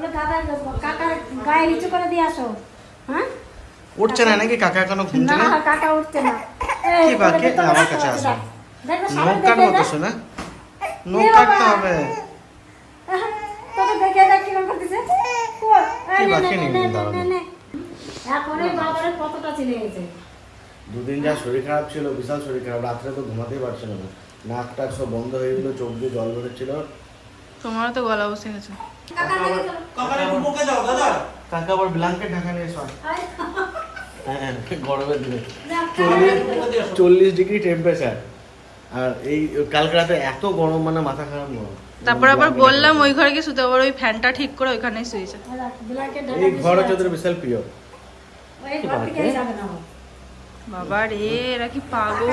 বলে দাদা কাকার গায়ে নিচু করে দিয়ে আসো। হ্যাঁ? উঠছে না নাকি? কাকা এখনও ঘুম না কাকা উঠছে না। কি বা, কে আমার কাছে আসো? দেখবে নখ সবাই তো দেখ। শোনা নখ কাটতে হবে? তোকে দেখে দেখ কি বাকি নেই, কতটা চিনে গেছে। দুদিন যা শরীর খারাপ ছিল বিশাল শরীর খারাপ। রাত্রে তো ঘুমাতেই পারছিল না। নাক টাক সব বন্ধ হয়ে গেলো চোখ দিয়ে জল বেরোচ্ছিল। তোমারও তো গলা বসে গেছে। কাকা দেখে চলো। কাকা আবার ব্ল্যাঙ্কেট ঢাকা নিয়ে শোয়। আয়, হ্যাঁ গরমের দিনে চল্লিশ চল্লিশ ডিগ্রি টেম্পারেচার আর এই কালকে রাতে এত গরম মানে মাথা খারাপ নয় তারপর আবার বললাম ওই ঘরে গিয়ে শুতে আবার ওই ফ্যানটা ঠিক করে ওইখানেই শুয়েছে। এই ঘর হচ্ছে আছে। বিশাল প্রিয়। বাবা রে এরা কি পাগল?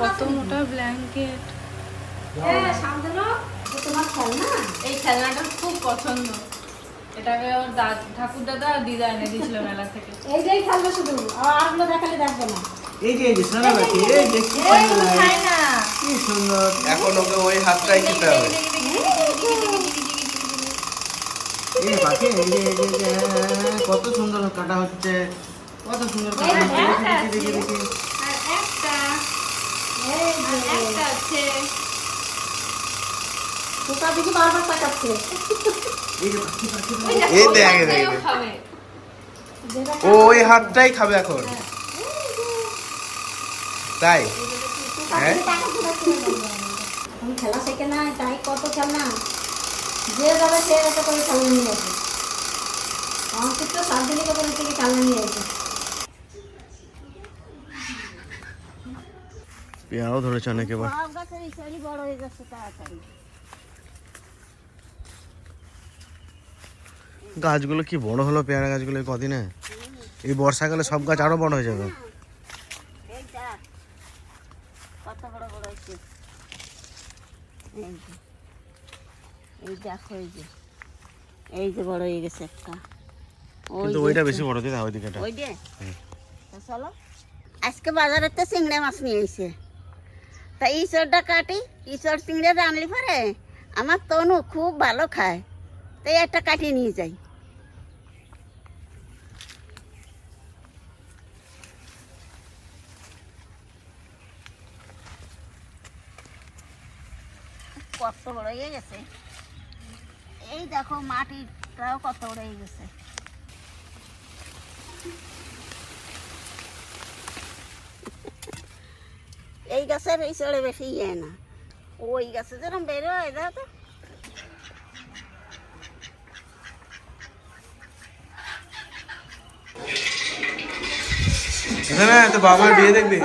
কত মোটা ব্ল্যাঙ্কেট শান্তনু, ও তোমার খেলনা? এই খেলনাটা খুব পছন্দ এটাকে ওর ঠাকুর দাদা আর দিদা এনে দিয়েছিল মেলা থেকে শুধু আর দেখালে দেখবে না এই যে এই যে সোনা এই যে কি কি সুন্দর এখন ওকে ওই হাতটাই খেতে হবে এই বাকি এই যে এই যে, হ্যাঁ, হ্যাঁ, হ্যাঁ, কত সুন্দর কাটা হচ্ছে কত সুন্দর কাটা হচ্ছে দেখি, দেখি, দেখি, দেখি। আর একটা এই একটা আছে বারবার তাকাচ্ছে। এই। ওই দেখো, দেখ, হাতটাই ও খাবে। ওই হাতটাই খাবে এখন তাই হ্যাঁ? তাকাচ্ছে। আমি খেলা শেখে তাই কত খেলনা যে যাবে সে একটা করে খেলনা নিয়ে তো সাত থেকে খেলনা নিয়ে পেয়ারাও ধরেছে অনেক বড় হয়ে যাচ্ছে তাড়াতাড়ি গাছগুলো কি বড় হলো পেয়ারা গাছগুলো এই কদিনে? এই বর্ষাকালে সব গাছ আরও বড় হয়ে যাবে। বড় বড় হয়েছে। এই যে এই দেখো এই যে এই যে বড় হয়ে গেছে একটা। কিন্তু ওইটা বেশি বড় দিদা ওই দিকেটা। ওই যে চলো। আজকে বাজারে তো চিংড়া মাছ নিয়ে এসে তা ইঁচড়টা কাটি ইঁচড় চিংড়ে রানলি পরে আমার তনু খুব ভালো খায়। তাই একটা কাটিয়ে নিয়ে যাই। কত বড় হয়ে গেছে। এই দেখো মাটিটাও কত বড় হয়ে গেছে। এই গাছের এই চড়ে বেশি ইয়ে না। ওই গাছে যেরকম বেরোয় দাও তো। বাবার বিয়ে দেখবি?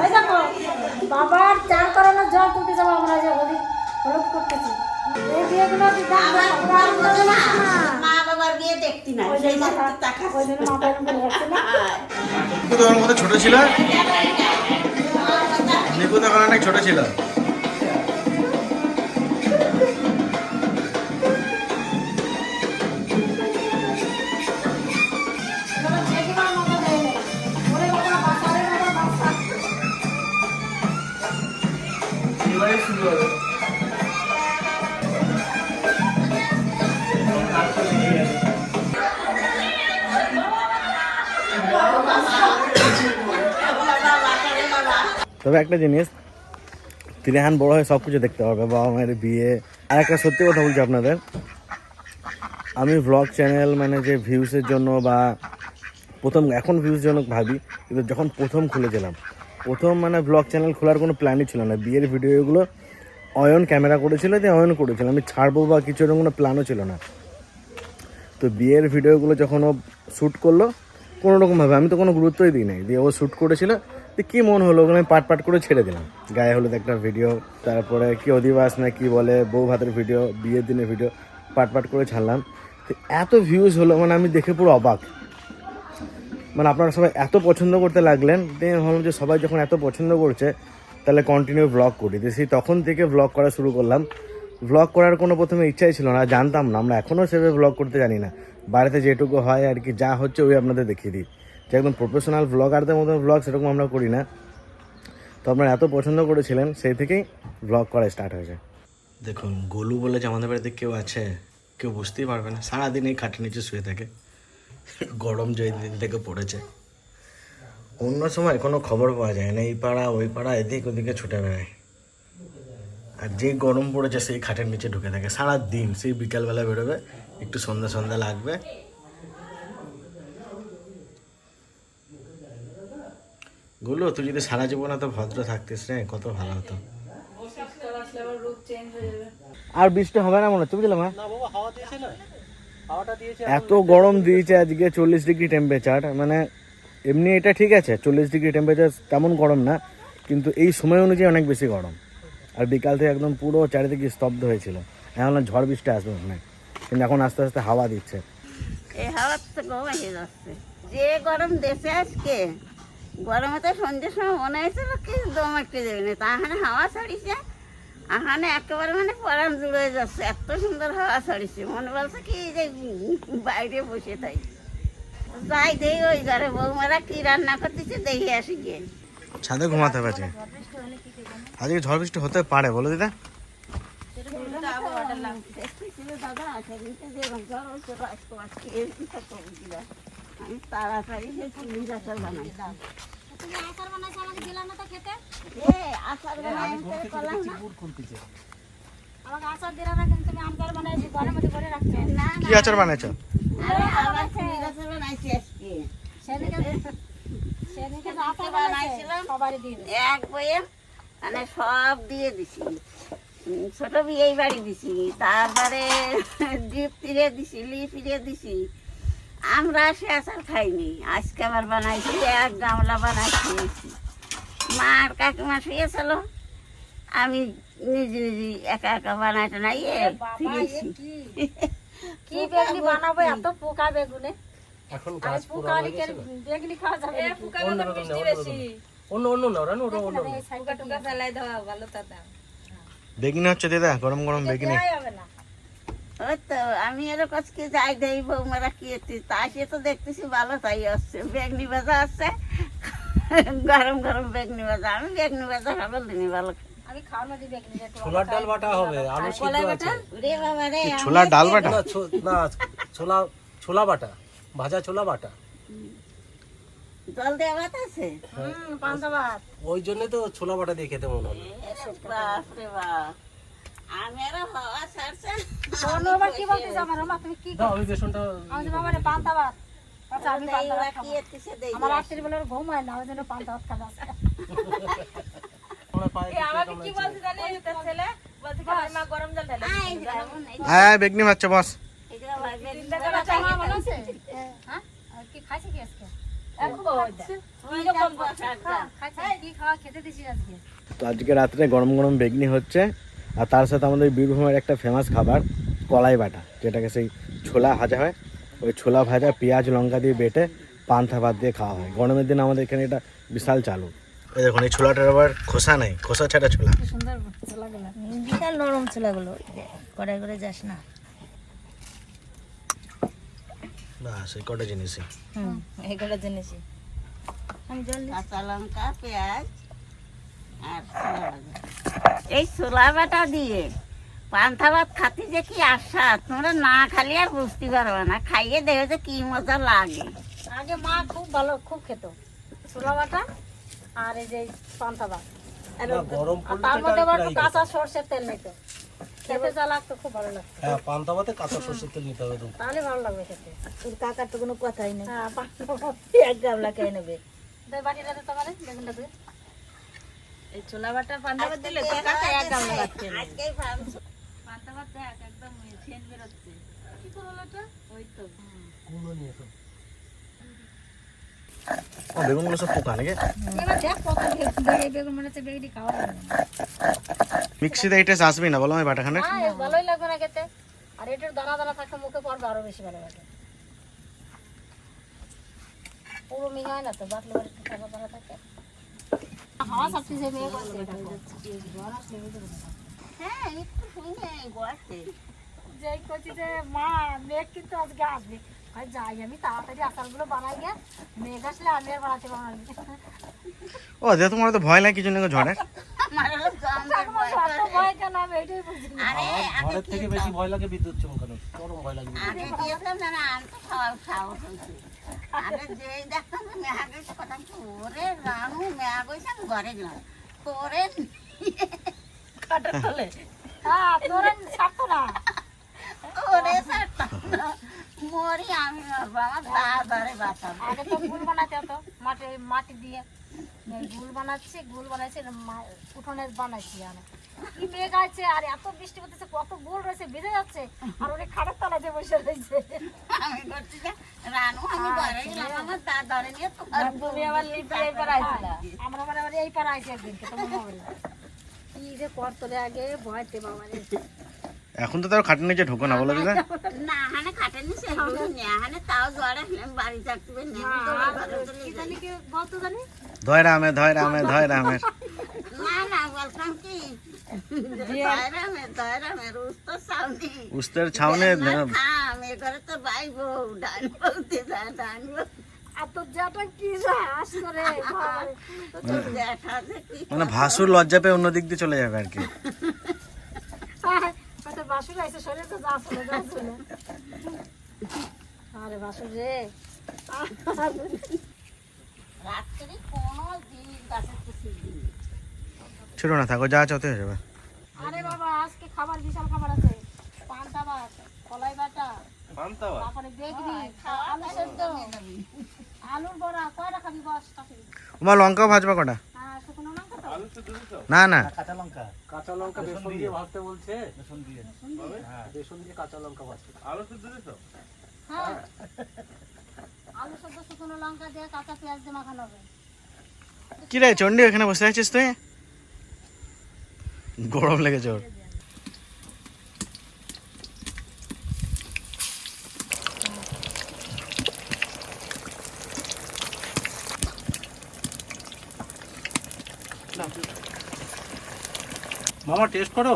বাবার চার করানোর জল তুলতে যাব আমরা যে হলুদ হলুদ করতেছি এই বিয়েগুলো দিদা মা বাবার বিয়ে দেখতি না সেই জন্য জন্য মাথা তাকাস ওই জন্য মাথা এরকম করে যাচ্ছে না। তোমার মতো ছোট ছিল? অনেক ছোট ছিল। তবে একটা জিনিস তিরেহান বড় হয়ে সব কিছু দেখতে পারবে, বাবা মায়ের বিয়ে। আর একটা সত্যি কথা বলছি আপনাদের, আমি ভ্লগ চ্যানেল মানে যে ভিউসের জন্য বা প্রথম, এখন ভিউজ জন্য ভাবি, কিন্তু যখন প্রথম খুলেছিলাম, প্রথম মানে ব্লগ চ্যানেল খোলার কোনো প্ল্যানই ছিল না। বিয়ের ভিডিওগুলো অয়ন ক্যামেরা করেছিল দিয়ে অয়ন করেছিল, আমি ছাড়বো বা কিছু এরকম কোনো প্ল্যানও ছিল না। তো বিয়ের ভিডিওগুলো যখন ও শ্যুট করল, কোনো রকমভাবে, আমি তো কোনো গুরুত্বই দিই নাই দিয়ে ও শ্যুট করেছিল তো কী মন হলো? ওখানে পাট পাট করে ছেড়ে দিলাম। গায়ে হলুদ একটা ভিডিও তারপরে কি অধিবাস না কি বলে, বউ ভাতের ভিডিও বিয়ের দিনের ভিডিও পাট পাট করে ছাড়লাম। তো এত ভিউজ হলো মানে আমি দেখে পুরো অবাক। মানে আপনারা সবাই এত পছন্দ করতে লাগলেন ভাবলাম যে সবাই যখন এত পছন্দ করছে, তাহলে কন্টিনিউ ব্লগ করি। তো সেই তখন থেকে ব্লগ করা শুরু করলাম। ব্লগ করার কোনো প্রথমে ইচ্ছাই ছিল না, জানতাম না। আমরা এখনও সেভাবে ব্লগ করতে জানি না। বাড়িতে যেটুকু হয় আর কি, যা হচ্ছে ওই আপনাদের দেখিয়ে দিই। যে একদম প্রফেশনাল ব্লগারদের মতো ব্লগ সেরকম আমরা করি না। তো আপনারা এত পছন্দ করেছিলেন, সেই থেকেই ব্লগ করা স্টার্ট হয়েছে। দেখুন, গোলু বলে যে আমাদের বাড়িতে কেউ আছে, কেউ বুঝতেই পারবে না। সারাদিন এই খাটের নিচে শুয়ে থাকে। গরম যে দিন থেকে পড়েছে। অন্য সময় কোনো খবর পাওয়া যায় না, এই পাড়া, ওই পাড়া, এদিক ওদিকে ছুটে বেড়ায়। আর যে গরম পড়েছে, সেই খাটের নিচে ঢুকে থাকে। সারা দিন সেই বিকালবেলা বেরোবে, একটু সন্ধ্যা সন্ধ্যা লাগবে গুলো তুই যদি সারা জীবন এত ভদ্র থাকতিস রে কত ভালো হতো। হয়ে আর বৃষ্টি হবে না মনে হচ্ছে বুঝলাম এত গরম দিয়েছে আজকে চল্লিশ ডিগ্রি টেম্পারেচার মানে এমনি এটা ঠিক আছে চল্লিশ ডিগ্রি টেম্পারেচার তেমন গরম না কিন্তু এই সময় অনুযায়ী অনেক বেশি গরম। আর বিকাল থেকে একদম পুরো চারিদিকে স্তব্ধ হয়েছিল। এখন ঝড় বৃষ্টি আসবে মনে কিন্তু এখন আস্তে আস্তে হাওয়া দিচ্ছে। এই হাওয়ার তো যে গরম দেশে আজকে গরমে তো সন্ধ্যের সময় মনে হয়েছিল কি দম একটু দেবে না। তাহানে হাওয়া ছাড়িছে আহানে একেবারে মানে পরাণ জুড়ে যাচ্ছে। এত সুন্দর হাওয়া ছাড়িছে মনে বলছে কি যে বাইরে বসে থাই। যাই দেই ওই ঘরে বৌমারা কি রান্না করতেছে দেখে আসি গিয়ে। ছাদে ঘুমাতে হবে আজকে ঝড় বৃষ্টি হতে পারে বলো দিদা। দাদা আমি তাড়াতাড়ি আচার বানাই। আচার বানাই করে করলাম না। না, কি আচার বানাইছো আরে আবার চিনি আচার বানাইছি আজকে। সেদিনকে বানাইছিলাম, এক বইয়ে মানে সব দিয়ে দিছি। ছোট বিয়ে বাড়ি দিছি। তারপরে ডিপ ফিরে দিছি লি ফিরে দিছি। আমরা সে আচার খাইনি। আজকে আবার বানাইছি এক গামলা বানাই খেয়েছি আর কাকিমা শুয়েছিল আমি নিজে নিজে একা একা বানাই টানাইয়ে ফিরেছি। কি? বেগুনি বানাবো এত পোকা বেগুনে? এখন গাছ পোকা বেগুনি খাওয়া যাবে এ নাকি? মিষ্টি বেশি। অন্য অন্য না ওটা অন্য এই সাইডে ফেলাই দেওয়া ভালো বেগিনি হচ্ছে দিদা গরম গরম বেগিনি। হবে না। ওই তো আমি এর কাছকে যাই দেই বৌমারা কি এতে তা সে তো দেখতেছি ভালো তাই আসছে বেগনি ভাজা আসছে গরম গরম বেগনি ভাজা আমি বেগনি ভাজা খাবার ভালো আমি খাওয়ানো দিই বেগুনি ছোলার ডাল বাটা হবে আলু সিদ্ধ আছে। রে বাবা রে ছোলার ডাল বাটা? না ছোলা ছোলা বাটা ভাজা ছোলা বাটা। জল দেওয়া ভাত আছে? হুম পান্তা ভাত। ওই জন্য তো ছোলা বাটা দিয়ে খেতে মনে হলো বাপ রে বাপ। আমার? আচ্ছা ঘুম হয় না ওই জন্য পান্তা ভাত খাওয়া হ্যাঁ বেগনি বাচ্চা বস? হ্যাঁ আজকে? তো আজকে রাত্রে গরম গরম বেগনি হচ্ছে। আর তার সাথে আমাদের বীরভূমের একটা ফেমাস খাবার কলাই বাটা যেটাকে সেই ছোলা ভাজা হয়। ওই ছোলা ভাজা পেঁয়াজ লঙ্কা দিয়ে বেটে পান্থা ভাত দিয়ে খাওয়া হয়। গরমের দিন আমাদের এখানে এটা বিশাল চালু। এই দেখুন এই ছোলাটার আবার খোসা নেই খোসা ছাড়া ছোলা। সুন্দর ছোলাগুলো। বিশাল নরম ছোলাগুলো। কড়াই করে যাস না। বাস এই কটা জিনিসই। হুম আমি জল কাঁচা লঙ্কা পেঁয়াজ। এই ছোলা বাটা দিয়ে পান্থা ভাত খাতে যে কি আশা তোমরা না খালি আর বুঝতে পারবে না। খাইয়ে দেখো যে কি মজা লাগে। আগে মা খুব ভালো খুব খেত ছোলা বাটা আর এই যে পান্তা ভাত। তার মধ্যে আবার কাঁচা সর্ষের তেল নিত। খেতে যা লাগতো খুব ভালো লাগতো। হ্যাঁ পান্তা ভাতে কাঁচা সরষের তেল নিতে হবে তাহলে ভালো লাগবে খেতে। তোর কাকার তো কোনো কথাই নেই। হ্যাঁ পান্তা এক গামলা খেয়ে নেবে। তোমার বেগুনটা এই ছোলা বাটা পান্তা ভাত দিলে তোর কাকা এক গামলা ভাত খেয়ে নেবে। আজকেই ভাবছি পান্তা ভাত দেখ একদম ছেন বেরোচ্ছে। কি করল এটা ওই তো। নিয়ে। ও বেগুনগুলো সব পোকা নাকি? মনে মিক্সিতে এই আসবেই না বলো আমি বাটাখানে ভালোই লাগবে না খেতে। আর এটার দানা দানা থাকে মুখে পড়বে আরও বেশি ভালো লাগে। পুরো মিহি হয় না তো বাটলে বাটলে থাকে। হাওয়া সবচেয়ে যে মেয়ে করছে হ্যাঁ একটু শুনে গড়ছে যে করছি যে মা মেঘ কিন্তু আজকে আসবে। যাই আমি তাড়াতাড়ি আচারগুলো বানাই গিয়ে মেঘ আসলে আমি আর বানাতে পারব ও যে তোমার তো ভয় লাগে কিছু ঝড়ের না। ঘরের থেকে বেশি ভয় লাগে বিদ্যুৎ চমকানো চরম ভয় লাগে বিদ্যুৎ আগে যেই দেখতাম যে মেয়া গেছে কথা বলছি, ওরে রানু মেয়া গেছে আমি ঘরে গেলাম। করে কাটার তলে? হ্যাঁ তোর ছাড়তো না। ওরে ছাড়তাম না। মরি আমি মরবো আমার দা ধরে বাঁচাবো। আগে তো গুল বানাতে হতো মাটি মাটি দিয়ে। গুল বানাচ্ছি গুল বানাইছি মা- উঠোনে বানাইছি আমি। কি মেঘ আছে আর এত বৃষ্টি পড়তেছে কত গোল রয়েছে ভিজে যাচ্ছে। আর ওরে খাটের তলাতে বসে রয়েছে। আমি করছি যে রানু আমি ঘরে গেলাম আমার দা ধরে নিয়ে তোমার তুমি আবার লিপে এবার আইছিলা? আমরা মানে আবার এই পাড়া আইছি একদিনকে তোমার মোবাইলে কি যে করতলে আগে ভয়তে বাবা রে। এখন তো তার খাটের নিচে ঢোকো না বলো দিদা। না হানে কাটেনি সে হানে তাও জ্বরে বাড়ি থাকতে না আমি তো ঘরে চলে জানি কি বলতো জানি? ধয় রামে ধয় রামে ধয় রামের না না বলতাম কি উস্তের ছাউনে। কি মানে ভাসুর লজ্জা পেয়ে অন্য দিক দিয়ে চলে যাবে আর কি। আইসে শরীরে তো যা চলে যা চলে আরে রে। রাত্রি কোনো দিন গাছের কিছু দিন ছিল না থাকো যা চতে হয়ে যাবে। আরে বাবা আজকে খাবার বিশাল খাবার আছে। পান্তা ভাত কলাই বাটা পান্তা ভাত? তারপরে বেগনি আলু সেদ্ধ। আলুর বড়া কয়টা খাবি বস খাবি তোমার লঙ্কা ভাজবা কটা? হ্যাঁ শুকনো লঙ্কা তো। না না। কাঁচা লঙ্কা। কাঁচা লঙ্কা বেসন দিয়ে। ভাজতে বলছে। বেসন দিয়ে। হ্যাঁ বেসন দিয়ে কাঁচা লঙ্কা ভাজতে হ্যাঁ। আলু সেদ্ধ শুকনো লঙ্কা দিয়ে কাঁচা পেঁয়াজ দিয়ে মাখানো হবে। কি রে চন্ডি এখানে বসে আছিস তুই? গরম লেগেছে ওর। মামা টেস্ট করো?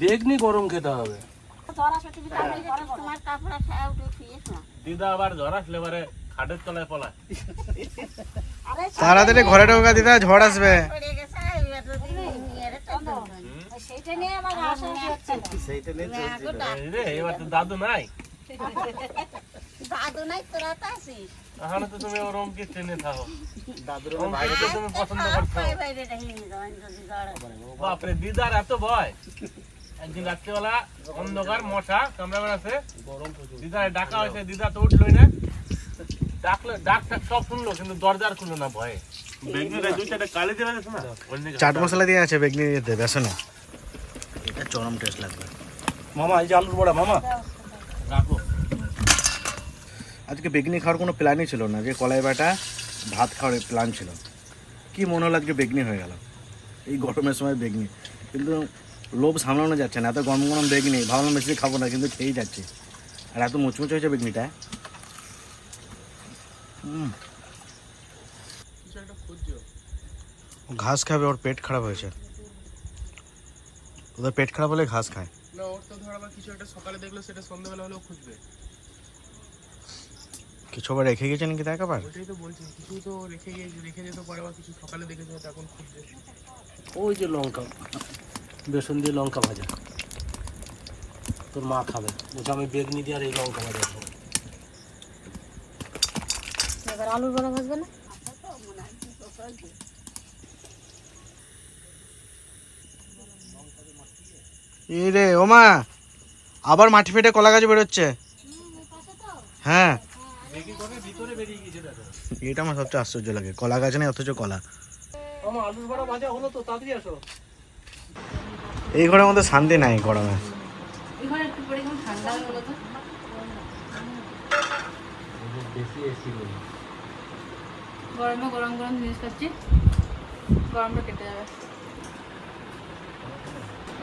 বেগনি গরম খেতে হবে জ্বর আসবে টিভি তাড়াতাড়ি ঘরে বলো। তোমার কাপড় খায় উঠে শুয়েছ না দিদা আবার ঝড় আসলে এবারে খাটের তলায় পলায় তাড়াতাড়ি ঘরে ঢোকা দিদা ঝড় আসবে। এবার তো দাদু নাই। দাদু নাই তোরা তো আছিস তাহলে তো তুমি ওরম কি ট্রেনে থাকো দাদুর ওরম কি তুমি পছন্দ করছ বাইরে বাইরে রেখে যাবেন যদি জ্বর বাপরে দিদার এত ভয়। একদিন রাত্রিবেলা অন্ধকার মশা দিদার ডাকা হয়েছে দিদা তো উঠলোই না। ডাকলো ডাক টাক সব শুনলো কিন্তু দরজার খুললো না ভয়ে। চাট মশলা দিয়ে আছে বেগনি দিতে বেসনে এটা চরম টেস্ট লাগবে। মামা এই যে আলুর বড়া মামা। রাখো। আজকে বেগনি খাওয়ার কোনো প্ল্যানই ছিল না যে কলাই বাটা ভাত খাওয়ার প্ল্যান ছিল। কি মনে হলো আজকে বেগনি হয়ে গেল? এই গরমের সময় বেগনি। কিন্তু লোভ সামলানো যাচ্ছে না এত গরম গরম বেগনি ভাবলাম বেশি খাব না কিন্তু খেয়েই যাচ্ছে। আর এত মুচমুচে হয়েছে বেগনিটা? ঘাস খাবে ওর পেট খারাপ হয়েছে। ওদের পেট খারাপ হলে ঘাস খায়। না ওর তো ধর আবার কিছু একটা সকালে দেখল সেটা সন্ধ্যাবেলা হলেও খুঁজবে। কিছু আবার রেখে গেছে নাকি দেখ আবার? ওটাই তো বলছি কিছু তো রেখে গিয়ে রেখে যেতে পারে বা কিছু সকালে দেখেছে হয়তো এখন খুঁজবে। ওই যে লঙ্কা বেসন দিয়ে লঙ্কা ভাজা। তোর মা খাবে বলছে আমি বেগনি দিয়ে আর এই লঙ্কা ভাজা খাব। এবার আলুর বড়া ভাজবে না? রে ওমা আবার মাটি ফেটে কলা গাছ বেরোচ্ছে। হ্যাঁ। ভিতরে বেরিয়ে গিয়েছে দেখো এটা আমার সবচেয়ে আশ্চর্য লাগে কলা গাছ নেই অথচ কলা। মামা আলুর বড়া ভাজা হলো তো তাড়াতাড়ি আসো এই ঘরের মধ্যে শান্তি নাই গরমে। ঠান্ডা হয়ে গেলো তো বেশি এসি বলি গরমে গরম গরম জিনিস খাচ্ছি। গরমটা কেটে যাবে।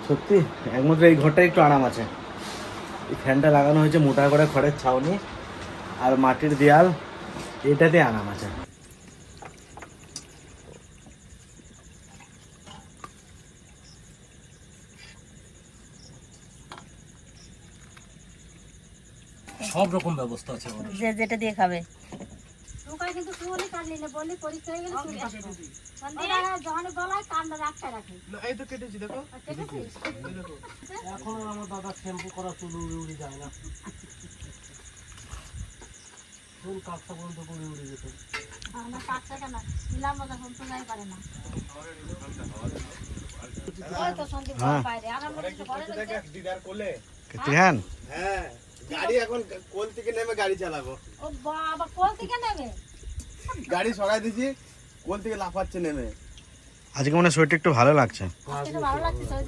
সত্যি একমাত্র এই ঘরটা একটু আরাম আছে। এই ফ্যানটা লাগানো হয়েছে মোটা করে খড়ের ছাউনি আর মাটির দেয়াল এটাতে আরাম আছে। সব রকম ব্যবস্থা আছে যে যেটা দিয়ে খাবে। নৌকায় কিন্তু সুমনি কাটলি না বললি পরীক্ষা হয়ে গেলে চলে আসব সন্ধ্যাবেলা যখন গলায় কান্না রাখতে রাখে। এই তো কেটেছি দেখো। এখন আমার দাদা শ্যাম্পু করা চুল উড়ে উড়ে যায় না। চুল কাটটা পর্যন্ত করে উড়ে যেত। না কেন নিলাম মজা শুনতে যাই পারে না। ওই তো সন্দীপ বাইরে। আর আমরা ঘরে দিদার কোলে হ্যাঁ। গাড়ি এখন কোল থেকে নেমে গাড়ি চালাবো। ও বাবা কোল থেকে নেবে গাড়ি সরাই দিছি কোল থেকে লাফাচ্ছে নেমে। আজকে মনে হয় শরীরটা একটু ভালো লাগছে। আজকে ভালো লাগছে ওই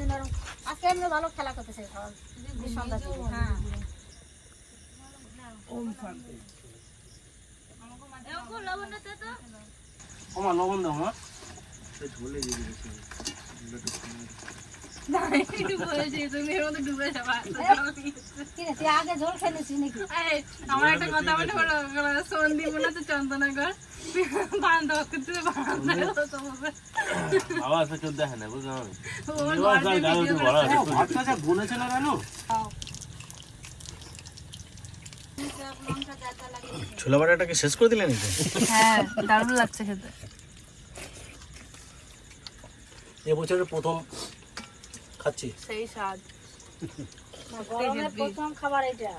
আজকে এমনি ভালো খেলা করতেছে সন্ধ্যা হ্যাঁ। আমার লবণ দাও মা। একটু বলেছি তুমি আগে নাকি আমার একটা কথা মনে সন্দীপ মনে হচ্ছে চন্দনগর কেন ছোলা বাটাটাকে শেষ করে দিলেন হ্যাঁ দারুণ লাগছে খেতে। এবছরের প্রথম খাচ্ছি। সেই স্বাদ। গরমের প্রথম খাবার এটা।